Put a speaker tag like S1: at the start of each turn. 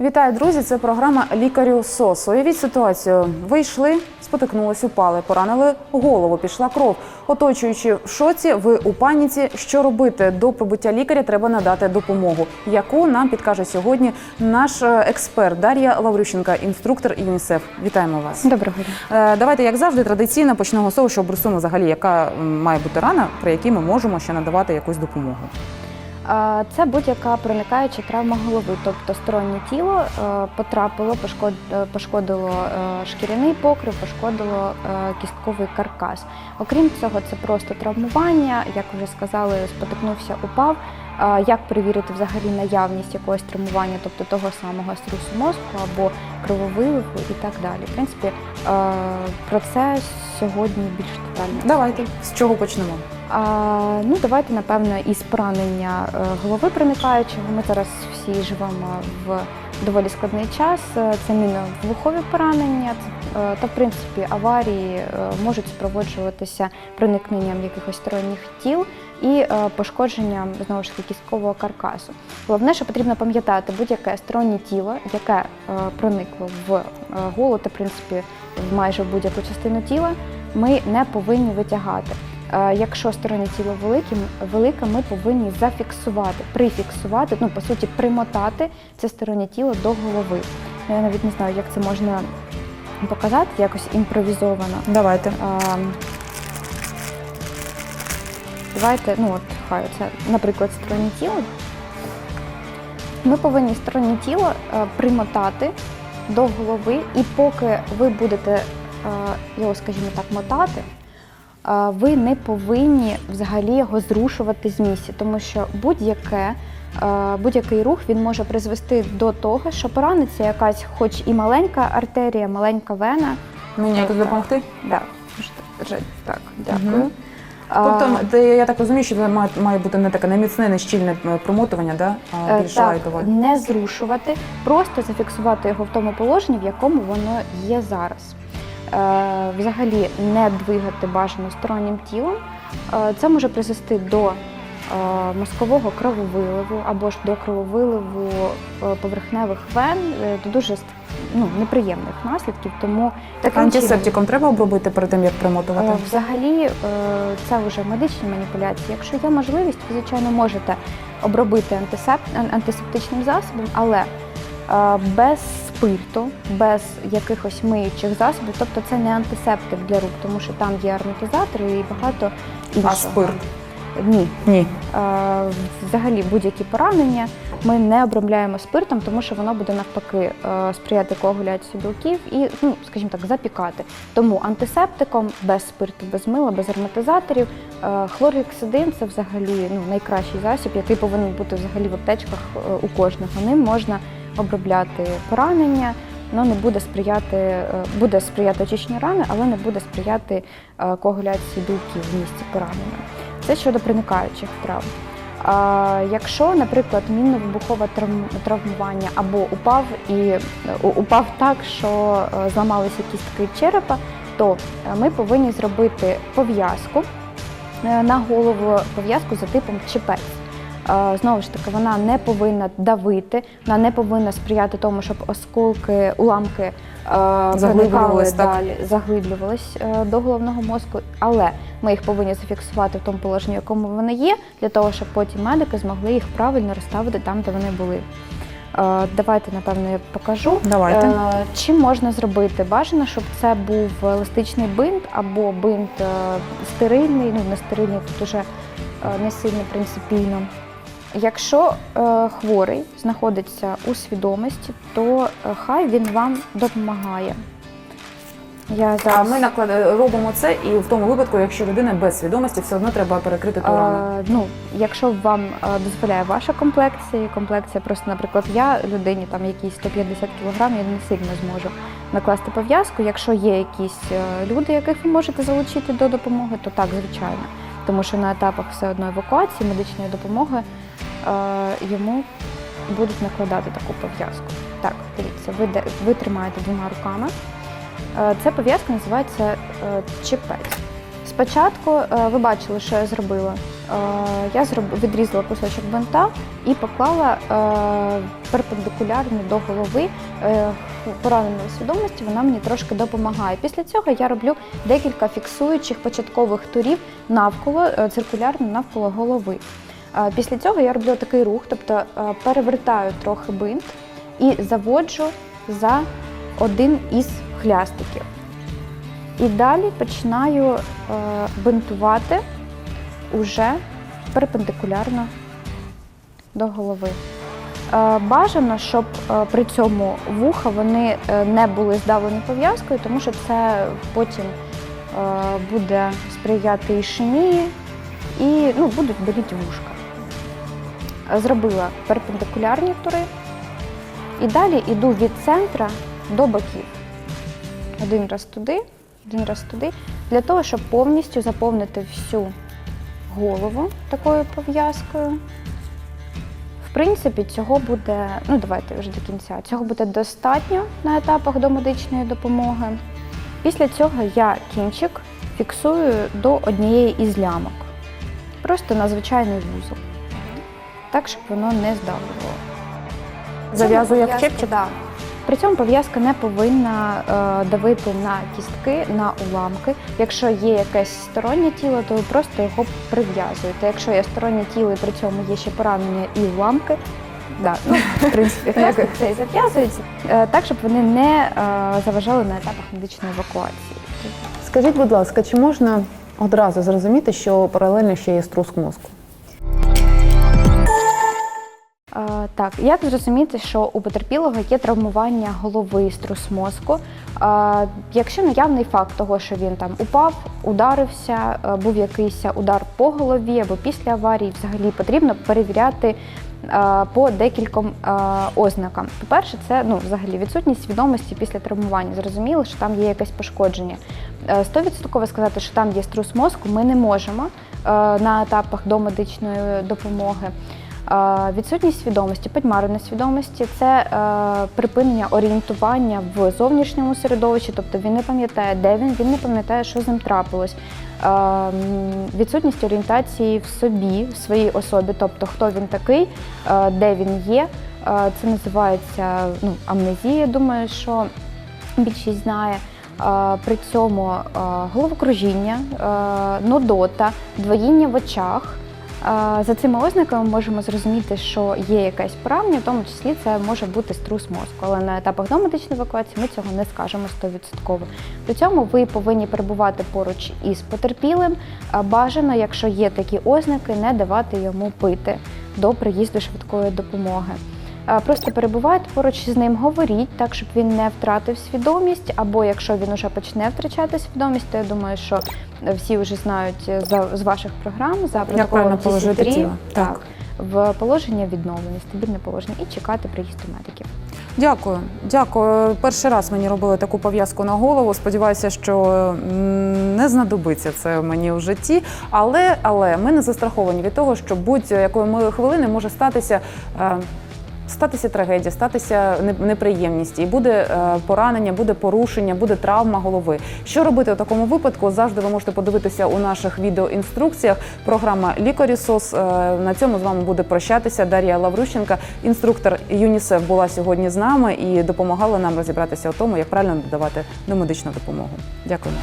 S1: Вітаю, друзі! Це програма Лікарю СОС. Уявіть ситуацію. Ви йшли, спотикнулись, упали, поранили голову, пішла кров. Оточуючи в шоці, ви у паніці. Що робити? До прибуття лікаря треба надати допомогу, яку нам підкаже сьогодні наш е, експерт Дар'я Лаврющенка, інструктор ЮНІСЕФ. Вітаємо вас.
S2: Доброго дня.
S1: Е, Давайте, як завжди, традиційно почнемо з того, що обрисуємо взагалі, яка має бути рана, при якій ми можемо ще надавати якусь допомогу.
S2: Це будь-яка проникаюча травма голови, тобто стороннє тіло е, потрапило, е, пошкодило е, шкіряний покрив, пошкодило кістковий каркас. Окрім цього, це просто травмування, як вже сказали, спотикнувся, упав. Як перевірити взагалі наявність якогось травмування, тобто того самого струсу мозку або крововиливу і так далі. В принципі, про це сьогодні більш детально.
S1: Давайте з чого почнемо?
S2: Ну, давайте, напевно, із поранення е, голови проникаючого. Ми зараз всі живемо в доволі складний час. Е, Це міновибухові поранення, е, та в принципі аварії можуть супроводжуватися проникненням якихось сторонніх тіл і пошкодженням знову ж таки кісткового каркасу. Головне, що потрібно пам'ятати, будь-яке стороннє тіло, яке проникло в голову та в принципі в майже будь-яку частину тіла, ми не повинні витягати. Е, Якщо стороннє тіло велике, велике, ми повинні зафіксувати, прифіксувати, ну по суті, примотати це стороннє тіло до голови. Ну, Я навіть не знаю, як це можна показати, якось імпровізовано.
S1: Давайте.
S2: А, Давайте, ну от хай це, наприклад, стороннє тіло. Ми повинні стороннє тіло е, примотати до голови, і поки ви будете е, його, скажімо так, мотати, е, ви не повинні взагалі його зрушувати з місця, тому що будь-яке. Будь-який рух він може призвести до того, що пораниться якась, хоч і маленька артерія, маленька вена.
S1: Мені якось
S2: Так.
S1: допомогти?
S2: Да. Так, дякую. А,
S1: Тобто, де, я так розумію, що це має, має бути не таке не міцне, не щільне е, промотування, да? а
S2: Е,
S1: більш
S2: Так, не зрушувати, просто зафіксувати його в тому положенні, в якому воно є зараз. Е, взагалі не двигати бажано стороннім тілом. Е, це може призвести до е, мозкового крововиливу або ж до крововиливу поверхневих вен, до дуже ну, неприємних наслідків. Тому чином-
S1: Антисептиком треба обробити перед тим, як примотувати?
S2: Взагалі, це вже медичні маніпуляції. Якщо є можливість, ви звичайно можете обробити антисеп- антисептичним засобом, але без спирту, без якихось миючих засобів, тобто це не антисептик для рук, тому що там є ароматизатори і багато іншого.
S1: А спирт?
S2: Ні.
S1: Ні.
S2: Е, Взагалі будь-які поранення ми не обробляємо спиртом, тому що воно буде навпаки е, сприяти коагуляції білків і, ну скажімо так, запікати. Тому антисептиком без спирту, без мила, без ароматизаторів. е, Хлоргексидин це взагалі ну, найкращий засіб, який повинен бути взагалі в аптечках е, у кожного. Ним можна обробляти поранення. Ну, не буде сприяти, е, буде сприяти очищенню рани, але не буде сприяти е, коагуляції білків в місці поранення. Це щодо проникаючих травм. Якщо, наприклад, мінно-вибухове травмування або упав і е, упав так, що зламалися кістки черепа, то ми повинні зробити пов'язку на голову, пов'язку за типом чепець. Знову ж таки, вона не повинна давити, вона не повинна сприяти тому, щоб осколки, уламки е,
S1: Заглиблювались,
S2: далі, заглиблювались е, до головного мозку, але ми їх повинні зафіксувати в тому положенні, в якому вони є, для того, щоб потім медики змогли їх правильно розставити там, де вони були. Е, Давайте, напевно, я покажу.
S1: Давайте.
S2: Чим можна зробити? Бажано, щоб це був еластичний бинт або бинт стерильний, ну не стерильний, тут уже не сильно принципійно. Якщо е, хворий знаходиться у свідомості, то е, хай він вам допомагає. Я
S1: А ми наклад... робимо це, і в тому випадку, якщо людина без свідомості, все одно треба перекрити ту рану.
S2: Е, ну, якщо вам е, дозволяє ваша комплекція, комплекція просто, наприклад, я людині там якісь 150 кг, я не сильно зможу накласти пов'язку. Якщо є якісь е, люди, яких ви можете залучити до допомоги, то так, звичайно. Тому що на етапах все одно евакуації, медичної допомоги йому будуть накладати таку пов'язку. Так, дивіться, ви, ви тримаєте двома руками. Е, Ця пов'язка називається е, чепець. Спочатку е, ви бачили, що я зробила. я відрізала кусочок бинта і поклала е, перпендикулярно до голови е, пораненої свідомості. Вона мені трошки допомагає. Після цього я роблю декілька фіксуючих початкових турів навколо е, циркулярно навколо голови. Після цього я роблю такий рух, тобто перевертаю трохи бинт і заводжу за один із хлястиків. І далі починаю е, бинтувати уже перпендикулярно до голови. Е, Бажано, щоб е, при цьому вуха вони не були здавлені пов'язкою, тому що це потім буде сприяти і ішемії і ну, будуть боліти вушка. Зробила перпендикулярні тури і далі йду від центра до боків. Один раз туди, один раз туди, для того, щоб повністю заповнити всю голову такою пов'язкою. В принципі, цього буде, ну давайте вже до кінця, цього буде достатньо на етапах до медичної допомоги. Після цього я кінчик фіксую до однієї із лямок, просто на звичайний вузол, так, щоб воно не здавлювало.
S1: Зав'язую як чепчик?
S2: да. При цьому пов'язка не повинна е, давити на кістки, на уламки. Якщо є якесь стороннє тіло, то ви просто його прив'язуєте. Якщо є стороннє тіло і при цьому є ще поранення і уламки, да, ну, в принципі, хрестик цей зав'язується, е, так, щоб вони не е, заважали на етапах медичної евакуації.
S1: Скажіть, будь ласка, чи можна одразу зрозуміти, що паралельно ще є струск мозку?
S2: Так, як зрозуміти, що у потерпілого є травмування голови, струс мозку? Е, Якщо наявний факт того, що він там упав, ударився, е, був якийсь удар по голові або після аварії, взагалі потрібно перевіряти е, по декільком е, ознакам. По-перше, це ну, взагалі відсутність свідомості після травмування. Зрозуміло, що там є якесь пошкодження. Е, Стовідсотково сказати, що там є струс мозку, ми не можемо е, на етапах до медичної допомоги. Відсутність свідомості, підмареної свідомості це е, припинення орієнтування в зовнішньому середовищі, тобто він не пам'ятає, де він, він не пам'ятає, що з ним трапилось. Е, Відсутність орієнтації в собі, в своїй особі, тобто хто він такий, е, де він є. Це називається ну, амнезія, думаю, що більшість знає. При цьому головокружіння, нудота, двоїння в очах. За цими ознаками ми можемо зрозуміти, що є якась поранення, в тому числі це може бути струс мозку. Але на етапах домедичної евакуації ми цього не скажемо 100%. При цьому ви повинні перебувати поруч із потерпілим. Бажано, якщо є такі ознаки, не давати йому пити до приїзду швидкої допомоги. Е, Просто перебувайте поруч з ним, говоріть так, щоб він не втратив свідомість. Або якщо він вже почне втрачати свідомість, то я думаю, що всі вже знають е, за з ваших програм за протоколом
S1: положити
S2: TC3,
S1: тіло.
S2: Так. В положення відновлення, стабільне положення і чекати приїзду медиків.
S1: Дякую, дякую. Перший раз мені робили таку пов'язку на голову. Сподіваюся, що не знадобиться це мені в житті. Але, але ми не застраховані від того, що будь-якої милої хвилини може статися. Статися трагедія, статися неприємність, і буде е, поранення, буде порушення, буде травма голови. Що робити у такому випадку? Завжди ви можете подивитися у наших відеоінструкціях. Програма Лікарі СОС. Е, На цьому з вами буде прощатися Дар'я Лаврущенка, інструктор ЮНІСЕФ, була сьогодні з нами і допомагала нам розібратися у тому, як правильно надавати домедичну допомогу. Дякую.